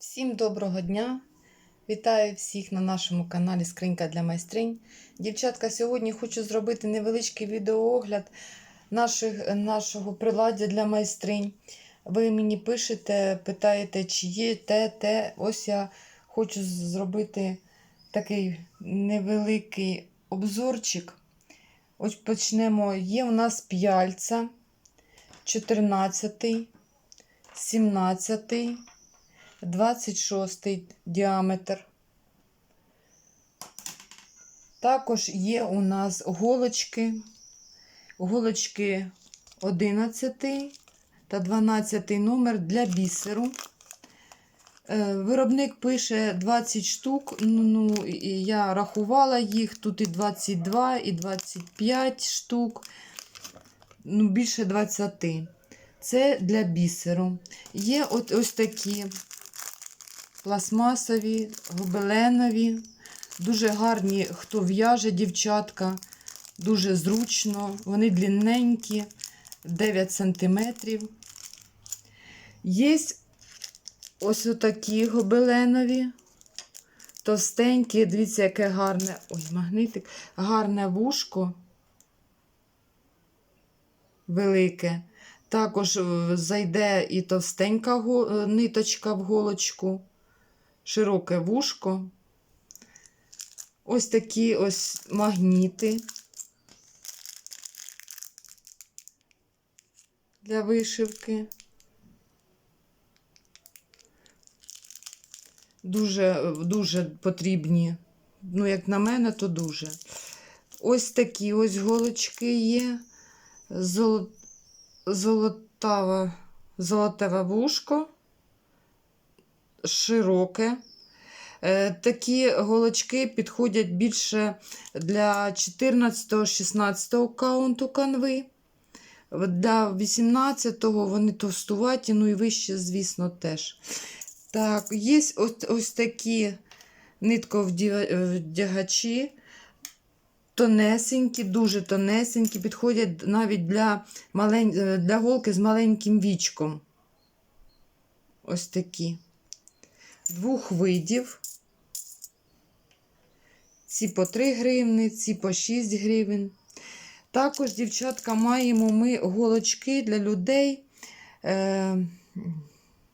Всім доброго дня! Вітаю всіх на нашому каналі Скринька для майстринь. Дівчатка, сьогодні хочу зробити невеличкий відеоогляд наших, нашого приладдя для майстринь. Ви мені пишете, питаєте, чи є те, те. Ось я хочу зробити такий невеликий обзорчик. Ось почнемо. Є у нас п'яльця 14, 17. 26 діаметр. Також є у нас голочки, голочки 11 та 12 номер для бісеру. Е, Виробник пише 20 штук. Ну, ну, я рахувала їх. Тут і 22, і 25 штук, ну, більше 20. Це для бісеру. Є от ось такі пластмасові, гобеленові. Дуже гарні, хто в'яже, дівчатка. Дуже зручно. Вони длинненькі, 9 см. Є ось отакі гобеленові. Товстенькі, дивіться, яке гарне. Ой, магнитик, гарне вушко. Велике. Також е, зайде і товстенька е, ниточка в голочку, широке вушко. Ось такі ось магніти для вишивки. Дуже, дуже потрібні. Ну, як на мене, то дуже. Ось такі ось голочки є. Золо- золотаве, золотаве вушко, широке. Е, Такі голочки підходять більше для 14-16 каунту канви. Для 18-го вони товстуваті, ну і вище, звісно, теж. Так, є ось, ось такі нитковдягачі, тонесенькі, дуже тонесенькі, підходять навіть для, малень... е, для голки з маленьким вічком. Ось такі. Двох видів. Ці по 3 гривни, ці по 6 гривень. Також, дівчатка, маємо ми голочки для людей е,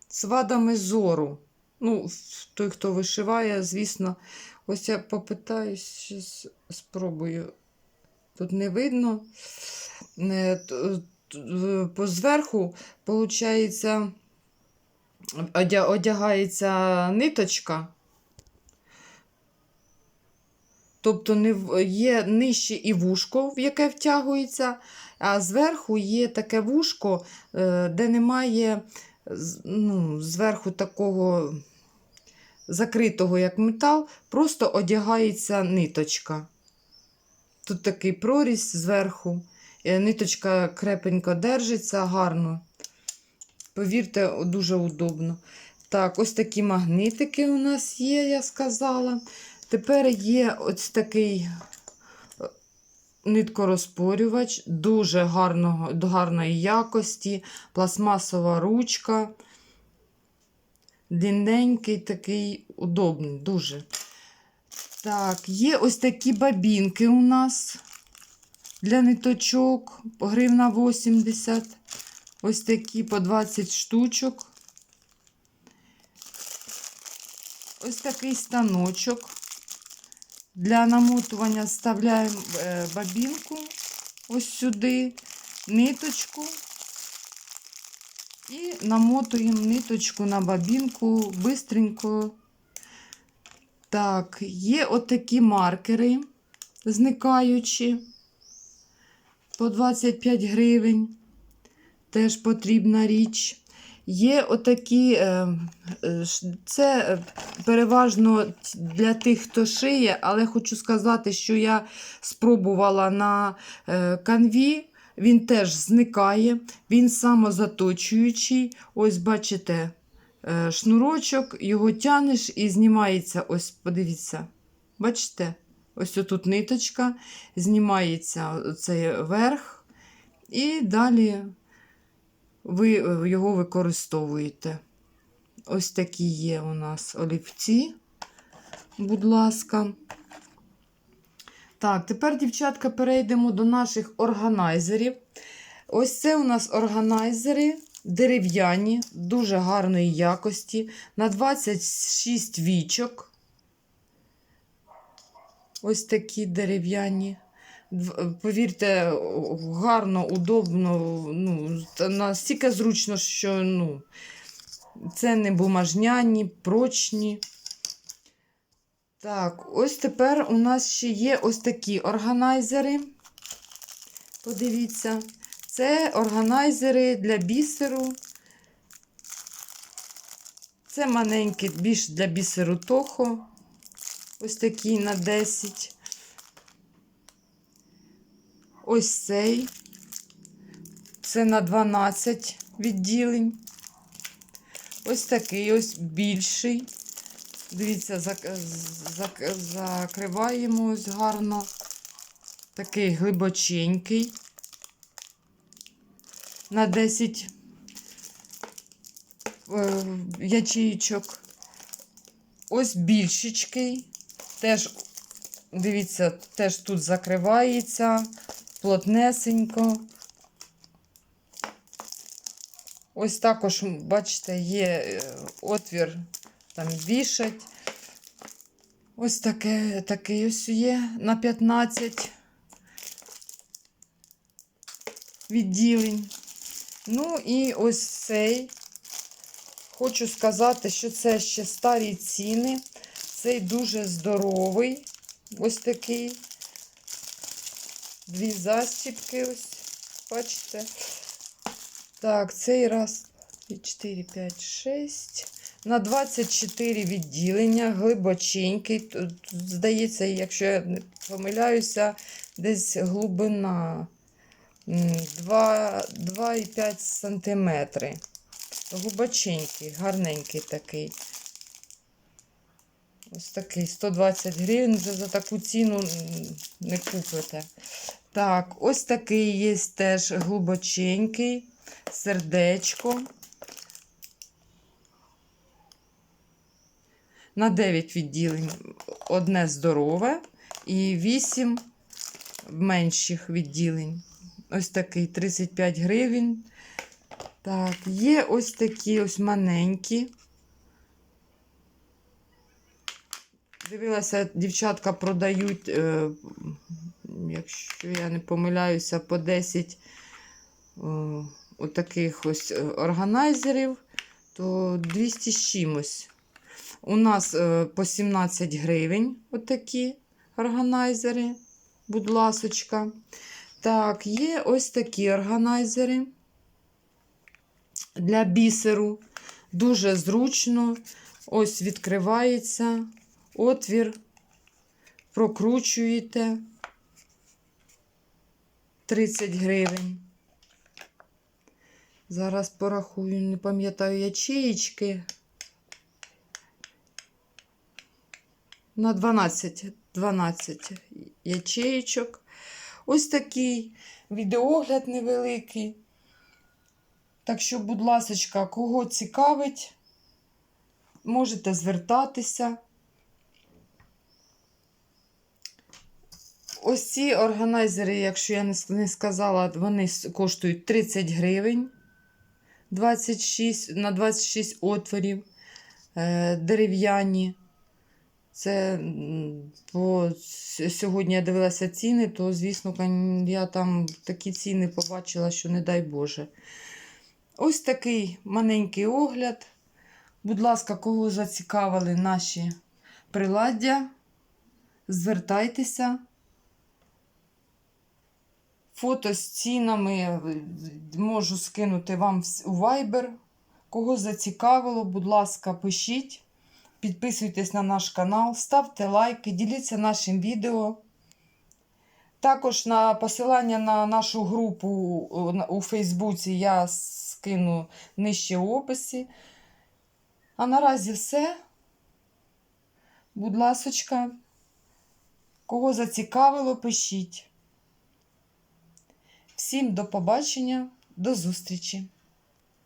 з вадами зору. Ну, той, хто вишиває, звісно, ось я попитаюсь, спробую. Тут не видно. Е, Зверху, виходить, одягається ниточка. Тобто є нижче і вушко, в яке втягується, а зверху є таке вушко, е, де немає ну, зверху такого закритого, як метал, просто одягається ниточка. Тут такий прорізь зверху, е, ниточка крепенько держиться, гарно. Повірте, дуже удобно. Так, ось такі магнитики у нас є, я сказала. Тепер є ось такий е, ниткорозпорювач, дуже гарного, гарної якості, пластмасова ручка. Длинненький, такий удобний, дуже. Так, є ось такі бабінки у нас для ниточок, гривна 80. Ось такі по 20 штучок. Ось такий станочок. Для намотування вставляємо е, бабінку ось сюди, ниточку. І намотуємо ниточку на бабінку бистренько. Так, є отакі маркери, зникаючі по 25 гривень. Теж потрібна річ. Є отакі, е, е, це е, переважно для тих, хто шиє, але хочу сказати, що я спробувала на канві. Він теж зникає, він самозаточуючий. Ось, бачите, шнурочок, його тянеш і знімається. Ось, подивіться, бачите? Ось тут ниточка, знімається цей верх, і далі ви е, його використовуєте. Ось такі є у нас олівці. Будь ласка. Так, тепер, дівчатка, перейдемо до наших органайзерів. Ось це у нас органайзери дерев'яні, дуже гарної якості. На 26 вічок. Ось такі дерев'яні. Повірте, гарно, удобно, ну, настільки зручно, що ну, це не бумажняні, прочні. Так, ось тепер у нас ще є ось такі органайзери. Подивіться, це органайзери для бісеру. Це маленькі, більш для бісеру Тохо. Ось такі на 10. Ось цей. Це на 12 відділень. Ось такий ось більший. Дивіться, зак- зак- закриваємо ось гарно. Такий глибоченький. На 10 е, ячеїчок. Ось більшечкий. Теж, дивіться, теж тут закривається плотнесенько. Ось також, бачите, є е, отвір там вішать. Ось таке, такий ось є на 15 відділень. Ну і ось цей. Хочу сказати, що це ще старі ціни. Цей дуже здоровий. Ось такий. Дві застіпки ось. Бачите? Так, цей раз 4, 5, 6. На 24 відділення, глибоченький. Тут, здається, якщо я не помиляюся, десь глибина 2,5 сантиметри. Глибоченький, гарненький такий. Ось такий 120 гривень. За, за таку ціну не купите. Так, ось такий є теж глибоченький, сердечко. На 9 відділень одне здорове і 8 менших відділень. Ось такий 35 гривень. Так, є ось такі ось маленькі. Дивилася, дівчатка продають, е, якщо я не помиляюся, по 10 е, отаких ось е, органайзерів, то 200 з чимось. У нас по 17 гривень отакі органайзери, будь ласочка. Так, є ось такі органайзери для бісеру. Дуже зручно. Ось відкривається отвір, прокручуєте 30 гривень. Зараз порахую, не пам'ятаю ячеїчки. На 12, 12 ячеїчок. Ось такий відеогляд невеликий. Так що, будь ласка, кого цікавить, можете звертатися. Ось ці органайзери, якщо я не сказала, вони коштують 30 гривень 26, на 26 отворів е, дерев'яні. Це по сьогодні я дивилася ціни, то, звісно, я там такі ціни побачила, що не дай Боже. Ось такий маленький огляд. Будь ласка, кого зацікавили наші приладдя, звертайтеся. Фото з цінами е, можу скинути вам у Viber. Кого зацікавило, будь ласка, пишіть. Підписуйтесь на наш канал, ставте лайки, діліться нашим відео. Також на посилання на нашу групу у- у Фейсбуці я скину нижче в описі. А наразі все. Будь ласочка, кого зацікавило, пишіть. Всім до побачення, до зустрічі!